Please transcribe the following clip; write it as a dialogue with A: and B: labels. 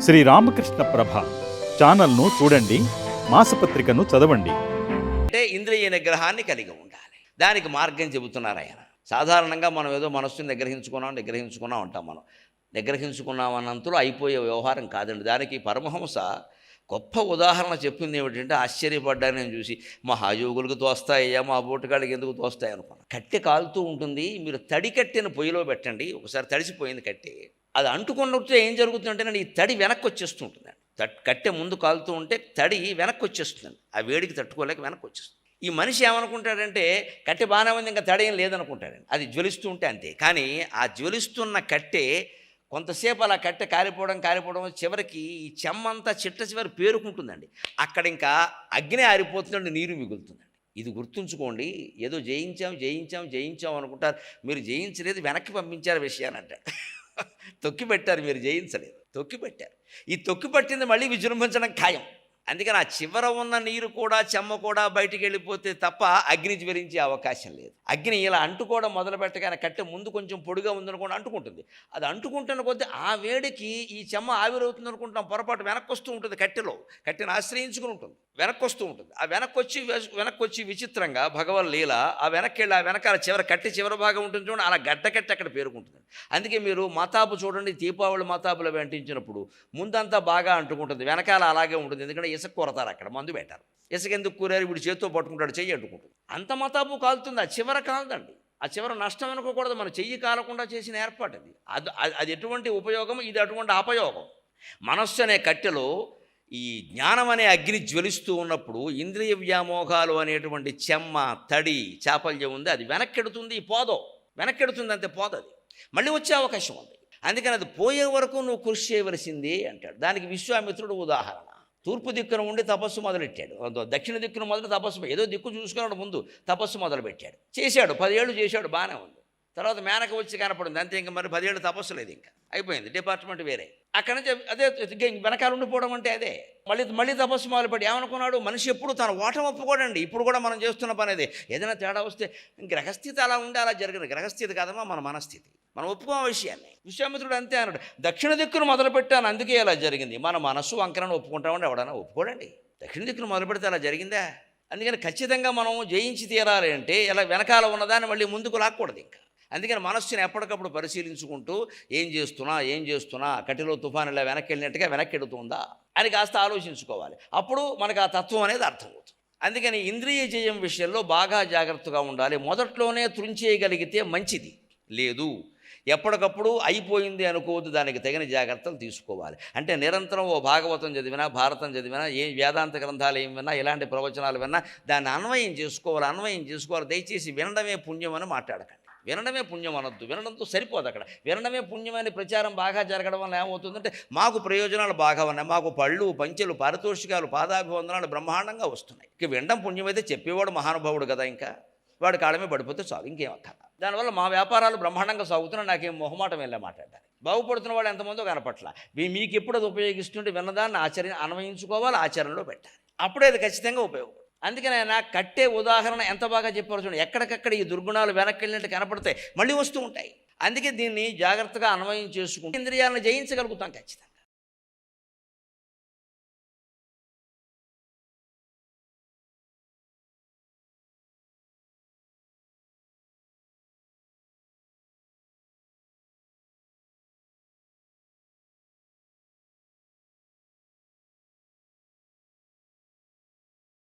A: శ్రీ రామకృష్ణ ప్రభ ఛానల్ను చూడండి మాసపత్రికను చదవండి.
B: అంటే ఇంద్రియ నిగ్రహాన్ని కలిగి ఉండాలి. దానికి మార్గం చెబుతున్నారు ఆయన. సాధారణంగా మనం ఏదో మనస్సును నిగ్రహించుకున్నాం నిగ్రహించుకున్నాం అంటాం మనం. నిగ్రహించుకున్నాం అన్నంతలో అయిపోయే వ్యవహారం కాదండి. దానికి పరమహంస గొప్ప ఉదాహరణ చెప్పింది ఏమిటంటే ఆశ్చర్యపడ్డానని నేను చూసి. మహాయోగులకు తోస్తాయ్యా మా బోటుకాళ్ళకి ఎందుకు తోస్తాయి కట్టె కాలుతూ ఉంటుంది. మీరు తడి కట్టెను పొయ్యిలో పెట్టండి. ఒకసారి తడిసిపోయింది కట్టె. అది అంటుకున్నట్టు ఏం జరుగుతుందంటే నేను ఈ తడి వెనక్కి వచ్చేస్తుంటుందండి తట్ కట్టె ముందు కాలుతూ ఉంటే తడి వెనక్కి వచ్చేస్తుంది ఆ వేడికి తట్టుకోలేక వెనక్కి వచ్చేస్తుంది ఈ మనిషి ఏమనుకుంటాడంటే కట్టె బాగానే ఉంది ఇంకా తడేం లేదనుకుంటాడండి. అది జ్వలిస్తూ ఉంటే అంతే. కానీ ఆ జ్వలిస్తున్న కట్టె కొంతసేపు అలా కట్టె కాలిపోవడం కాలిపోవడం చివరికి ఈ చెమ్మంతా చిట్ట చివరి పేరుకుంటుందండి. అక్కడ ఇంకా అగ్ని ఆరిపోతుందండి నీరు మిగులుతుందండి. ఇది గుర్తుంచుకోండి. ఏదో జయించాం జయించాం జయించాం అనుకుంటారు. మీరు జయించలేదు వెనక్కి పంపించారు విషయాన్ని అంటాడు తొక్కి పెట్టారు మీరు జయించలేదు. తొక్కి పెట్టారు ఈ తొక్కి పట్టింది మళ్ళీ విజృంభించడం ఖాయం. అందుకని ఆ చివర ఉన్న నీరు కూడా చెమ్మ కూడా బయటికి వెళ్ళిపోతే తప్ప అగ్ని జ్వరించే అవకాశం లేదు. అగ్ని ఇలా అంటుకోవడం మొదలు పెట్టగానే కట్టె ముందు కొంచెం పొడిగా ఉందనుకోండి అంటుకుంటుంది. అది అంటుకుంటున్న కొద్దీ ఆ వేడికి ఈ చెమ్మ ఆవిరవుతుంది అనుకుంటాం పొరపాటు వెనక్కి వస్తూ ఉంటుంది కట్టెలో. కట్టెను ఆశ్రయించుకుని ఉంటుంది. వెనక్కి వస్తూ ఉంటుంది. ఆ వెనక్కి వచ్చి వెనక్కి వచ్చి విచిత్రంగా భగవన్ లీల ఆ వెనక్కి వెళ్ళి ఆ వెనకాల చివర కట్టె చివర భాగం ఉంటుంది చూడండి అలా గడ్డ కట్టి అక్కడ పేరుకుంటుంది. అందుకే మీరు మతాపు చూడండి దీపావళి మతాపులు వెంటించినప్పుడు ముందంతా బాగా అంటుకుంటుంది వెనకాల అలాగే ఉంటుంది. ఎందుకంటే ఇసుక కూరతారు అక్కడ మందు పెట్టారు. ఇసుక ఎందుకు కూరారు? వీడు చేత్తో పట్టుకుంటాడు చెయ్యి అంటుకుంటుంది. అంత మతాపు కాలుతుంది ఆ చివర కాలదండి. ఆ చివర నష్టం అనుకోకూడదు మన చెయ్యి కాలకుండా చేసిన ఏర్పాటు అది. అది అది ఎటువంటి ఉపయోగం? ఇది అటువంటి అపయోగం. మనస్సు అనే కట్టెలో ఈ జ్ఞానం అనే అగ్ని జ్వలిస్తూ ఉన్నప్పుడు ఇంద్రియ వ్యామోహాలు అనేటువంటి చెమ్మ తడి చాపల్యం ఉంది అది వెనక్కెడుతుంది పోదో. వెనక్కెడుతుంది అంతే పోదది మళ్ళీ వచ్చే అవకాశం ఉంది. అందుకని అది పోయే వరకు నువ్వు కృషి చేయవలసింది అంటాడు. దానికి విశ్వామిత్రుడు ఉదాహరణ. తూర్పు దిక్కున ఉండి తపస్సు మొదలెట్టాడు. దక్షిణ దిక్కున మొదలు తపస్సు ఏదో దిక్కు చూసుకున్నాడు ముందు తపస్సు మొదలుపెట్టాడు. చేశాడు పదేళ్ళు చేశాడు బాగానే ఉంది. తర్వాత మేనక వచ్చి కనపడింది. అంతే ఇంకా మరి పదిహేడు తపస్సు లేదు ఇంకా. అయిపోయింది. డిపార్ట్మెంట్ వేరే. అక్కడ నుంచి అదే వెనకాల ఉండిపోవడం అంటే అదే. మళ్ళీ మళ్ళీ తపస్సు మొదలుపెట్టి ఏమనుకున్నాడు? మనిషి ఎప్పుడు తన ఓటం ఒప్పుకోడండి ఇప్పుడు కూడా మనం చేస్తున్న పని అదే. ఏదైనా తేడా వస్తే గ్రహస్థితి అలా ఉండే అలా జరిగింది. గ్రహస్థితి కాదమ్మా మన మనస్థితి. మనం ఒప్పుకోం విషయాన్ని. విశ్వామిత్రుడు అంతే అన్నాడు. దక్షిణ దిక్కును మొదలుపెట్టాను. అందుకే అలా జరిగింది. మన మనస్సు వంకరను ఒప్పుకుంటామంటే ఎవడన్నా ఒప్పుకోడండి. దక్షిణ దిక్కును మొదలు పెడితే అలా జరిగిందా? అందుకని ఖచ్చితంగా మనం జయించి తీరాలి అంటే ఇలా వెనకాల ఉన్నదాన్ని మళ్ళీ ముందుకు లాక్కూడదు ఇంకా. అందుకని మనస్సుని ఎప్పటికప్పుడు పరిశీలించుకుంటూ ఏం చేస్తున్నా ఏం చేస్తున్నా కటిలో తుఫాను ఇలా వెనక్కి వెళ్ళినట్టుగా వెనక్కిడుతుందా అని కాస్త ఆలోచించుకోవాలి. అప్పుడు మనకు ఆ తత్వం అనేది అర్థమవుతుంది. అందుకని ఇంద్రియ జయం విషయంలో బాగా జాగ్రత్తగా ఉండాలి. మొదట్లోనే తృంచేయగలిగితే మంచిది. లేదు. ఎప్పటికప్పుడు అయిపోయింది అనుకోవద్దు. దానికి తగిన జాగ్రత్తలు తీసుకోవాలి. అంటే నిరంతరం ఓ భాగవతం చదివినా భారతం చదివినా ఏ వేదాంత గ్రంథాలు ఏం విన్నా ఇలాంటి ప్రవచనాలు విన్నా దాన్ని అన్వయం చేసుకోవాలి అన్వయం చేసుకోవాలి. దయచేసి వినడమే పుణ్యం అని మాట్లాడకండి. వినడమే పుణ్యం అనొద్దు. వినడంతో సరిపోదు అక్కడ. వినడమే పుణ్యం అనే ప్రచారం బాగా జరగడం వల్ల ఏమవుతుందంటే మాకు ప్రయోజనాలు బాగా ఉన్నాయి. మాకు పళ్ళు పంచెలు పారితోషికాలు పాదాభివందనాలు బ్రహ్మాండంగా వస్తున్నాయి. ఇక వినడం పుణ్యం అయితే చెప్పేవాడు మహానుభావుడు కదా ఇంకా. వాడు కాళ్ళమే పడిపోతే చాలు ఇంకేం అక్కర్ల. దానివల్ల మా వ్యాపారాలు బ్రహ్మాండంగా సాగుతున్నా నాకేం మొహమాటం వెళ్ళే మాట్లాడాలి బాగుపడుతున్న వాడు ఎంతమందో కనపట్ల. మీకు ఎప్పుడు అది ఉపయోగిస్తుంటే విన్నదాన్ని ఆచరణ అన్వయించుకోవాలి ఆచరణలో పెట్టాలి. అప్పుడే అది ఖచ్చితంగా ఉపయోగపడుతుంది. అందుకని ఆయన కట్టే ఉదాహరణ ఎంత బాగా చెప్పారు చూడండి. ఎక్కడికక్కడ ఈ దుర్గుణాలు వెనక్కి వెళ్ళినట్టు కనపడతాయి. మళ్ళీ వస్తూ ఉంటాయి. అందుకే దీన్ని జాగ్రత్తగా అన్వయం చేసుకుంటే ఇంద్రియాలను జయించగలుగుతాం ఖచ్చితంగా.